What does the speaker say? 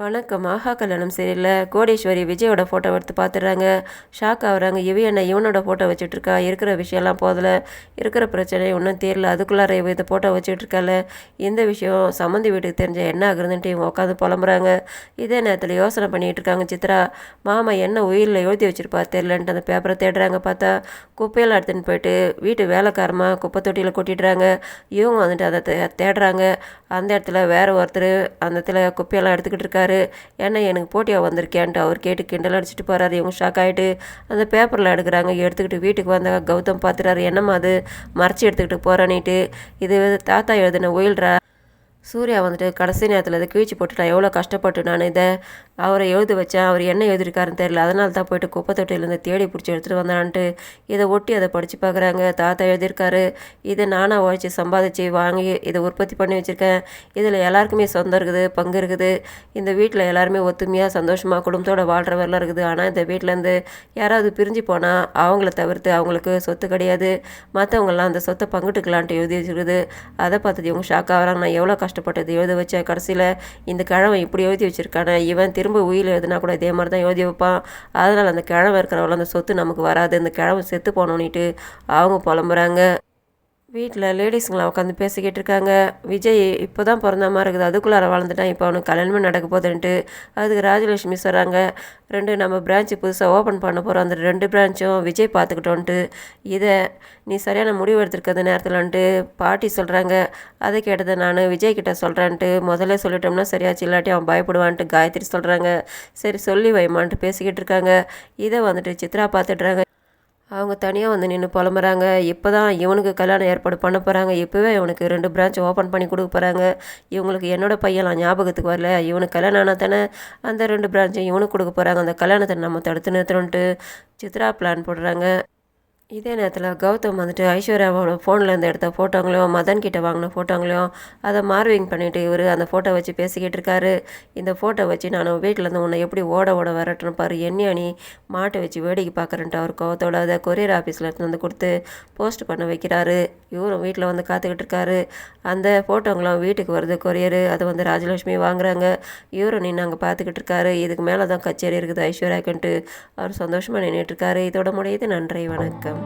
வணக்கம். ஆஹா கல்யாணம் சரியில்லை. கோடீஸ்வரி விஜயோட ஃபோட்டோ எடுத்து பார்த்துடுறாங்க. ஷாக் ஆகுறாங்க. இவ என்ன இவனோட ஃபோட்டோ வச்சுட்ருக்கா இருக்கிற விஷயம்லாம் போதில் இருக்கிற பிரச்சனை ஒன்றும் தெரியல அதுக்குள்ளார இவ இந்த ஃபோட்டோ வச்சுட்ருக்கால இந்த விஷயம் சம்மந்தி வீட்டுக்கு தெரிஞ்ச என்ன ஆகுறதுன்ட்டு இவங்க உட்காந்து புலம்புறாங்க. இதே நேரத்தில் யோசனை பண்ணிகிட்டு இருக்காங்க சித்ரா. மாமா என்ன உயிரில் எழுதி வச்சுருப்பா தெரிலன்ட்டு அந்த பேப்பரை தேடுறாங்க பார்த்தா குப்பையெல்லாம் எடுத்துன்னு போயிட்டு வீட்டு வேலைக்காரமாக குப்பை தொட்டியில் கொட்டிடுறாங்க. இவங்க வந்துட்டு அதை தே தேடுறாங்க. அந்த இடத்துல வேறு ஒருத்தர் அந்த இடத்துல குப்பையெல்லாம் எடுத்துக்கிட்டு இருக்காரு ஏன்னா எனக்கு போட்டியாக வந்திருக்கேன்ட்டு அவர் கேட்டு கிண்டல் அடிச்சுட்டு போகிறாரு இவங்க ஷாக் ஆகிட்டு அந்த பேப்பரில் எடுக்கிறாங்க. எடுத்துக்கிட்டு வீட்டுக்கு வந்தாங்க கௌதம் பார்த்துறாரு என்னம்மா அது? மறைச்சி எடுத்துக்கிட்டு போகிறானிட்டு இது தாத்தா எழுதின ஒயில்ரா சூர்யா வந்துட்டு கடைசி நேரத்தில் இதை கிழிச்சு போட்டு நான் எவ்வளோ கஷ்டப்பட்டு நான் இதை அவரை எழுதி வச்சேன் அவர் என்ன எழுதிருக்காருன்னு தெரியல. அதனால தான் போயிட்டு குப்பை தொட்டியிலேருந்து தேடி பிடிச்சி எடுத்துகிட்டு வந்தான்ட்டு இதை ஒட்டி அதை படித்து பார்க்குறாங்க. தாத்தா எழுதியிருக்காரு. இதை நானாக உழைச்சி சம்பாதிச்சு வாங்கி இதை உற்பத்தி பண்ணி வச்சுருக்கேன். இதில் எல்லாருக்குமே சொந்தம் இருக்குது பங்கு இருக்குது. இந்த வீட்டில் எல்லாருமே ஒத்துமையாக சந்தோஷமாக குடும்பத்தோடு வாழ்கிறவரெலாம் இருக்குது. ஆனால் இந்த வீட்டிலேருந்து யாராவது பிரிஞ்சு போனால் அவங்கள தவிர்த்து அவங்களுக்கு சொத்து கிடையாது. மற்றவங்களாம் அந்த சொத்தை பங்குட்டுக்கலான்ட்டு எழுதி வச்சுருக்குது. அதை பார்த்துட்டு இவங்க ஷாக் ஆகிறாங்க. நான் எவ்வளோ கஷ்டப்பட்டது. எழுத வச்ச கடைசியில் இந்த கிழவன் இப்படி எழுதி வச்சுருக்கானே இவன் திரும்ப உயிர் எழுதுனா கூட இதே மாதிரி தான் எழுதி வைப்பான். அதனால் அந்த கிழவன் இருக்கிறவள அந்த சொத்து நமக்கு வராது. இந்த கிழவன் செத்து போனோன்னிட்டு அவங்க புலம்புறாங்க. வீட்டில் லேடிஸுங்களாம் உட்காந்து பேசிக்கிட்டு இருக்காங்க. விஜய் இப்போ தான் பிறந்த மாதிரி இருக்குது. அதுக்குள்ளார வளர்ந்துட்டான். இப்போ அவனுக்கு கல்யாணமே நடக்க போதுன்ட்டு அதுக்கு ராஜலட்சுமி சொல்கிறாங்க ரெண்டு நம்ம பிரான்ச்சு புதுசாக ஓப்பன் பண்ண போகிறோம் அந்த ரெண்டு பிரான்ச்சும் விஜய் பார்த்துக்கிட்டோன்ட்டு இதை நீ சரியான முடிவு எடுத்திருக்கிறது நேரத்தில்ன்ட்டு பாட்டி சொல்கிறாங்க அதை கேட்டதை நான் விஜய் கிட்டே சொல்கிறேன்ட்டு முதல்ல சொல்லிட்டோம்னா சரியாச்சு. இல்லாட்டி அவன் பயப்படுவான்ட்டு காயத்ரி சொல்கிறாங்க சரி சொல்லி வைமான்ட்டு பேசிக்கிட்டு இருக்காங்க. இதை வந்துட்டு சித்ரா பார்த்துட்றாங்க அவங்க தனியாக வந்து நின்று புலம்புறாங்க. இப்போ தான் இவனுக்கு கல்யாணம் ஏற்பாடு பண்ண போகிறாங்க இப்போவே இவனுக்கு ரெண்டு பிரான்ச் ஓப்பன் பண்ணி கொடுக்க போகிறாங்க இவங்களுக்கு என்னோடய பையன்லாம் ஞாபகத்துக்கு வரல. இவனுக்கு கல்யாணம் ஆனால் தானே அந்த ரெண்டு பிரான்ச்சும் இவனுக்கு கொடுக்க போகிறாங்க அந்த கல்யாணத்தை நம்ம தடுத்து நிறுத்தணுன்ட்டு சித்ரா பிளான் போடுறாங்க. இதே நேரத்தில் கௌதம் வந்துட்டு ஐஸ்வர்யாவோட ஃபோனில் இருந்து எடுத்த ஃபோட்டோங்களையும் மதன் கிட்ட வாங்கின ஃபோட்டோங்களையும் அதை மார்விங் பண்ணிவிட்டு இவர் அந்த ஃபோட்டோ வச்சு பேசிக்கிட்டு இருக்காரு. இந்த ஃபோட்டோ வச்சு நான் வீட்டிலேருந்து உன்னை எப்படி ஓட ஓட வரட்டுன்னு பாரு. எண்ணி அணி மாட்டை வச்சு வேடிக்கை பார்க்குறேன்ட்டு அவர் கோவத்தோட அதை கொரியர் ஆஃபீஸில் எடுத்து வந்து கொடுத்து போஸ்ட் பண்ண வைக்கிறாரு. இவரும் வீட்டில் வந்து காத்துக்கிட்டு இருக்காரு. அந்த ஃபோட்டோங்களாம் வீட்டுக்கு வருது கொரியரு அதை வந்து ராஜலட்சுமி வாங்குறாங்க. இவரும் நின்று அங்கே பார்த்துக்கிட்டு இருக்காரு. இதுக்கு மேலே தான் கச்சேரி இருக்குது ஐஸ்வர்யாக்குன்ட்டு. அவர் சந்தோஷமாக நின்றுட்டு இருக்காரு. இதோட முடியுது. நன்றி வணக்கம்.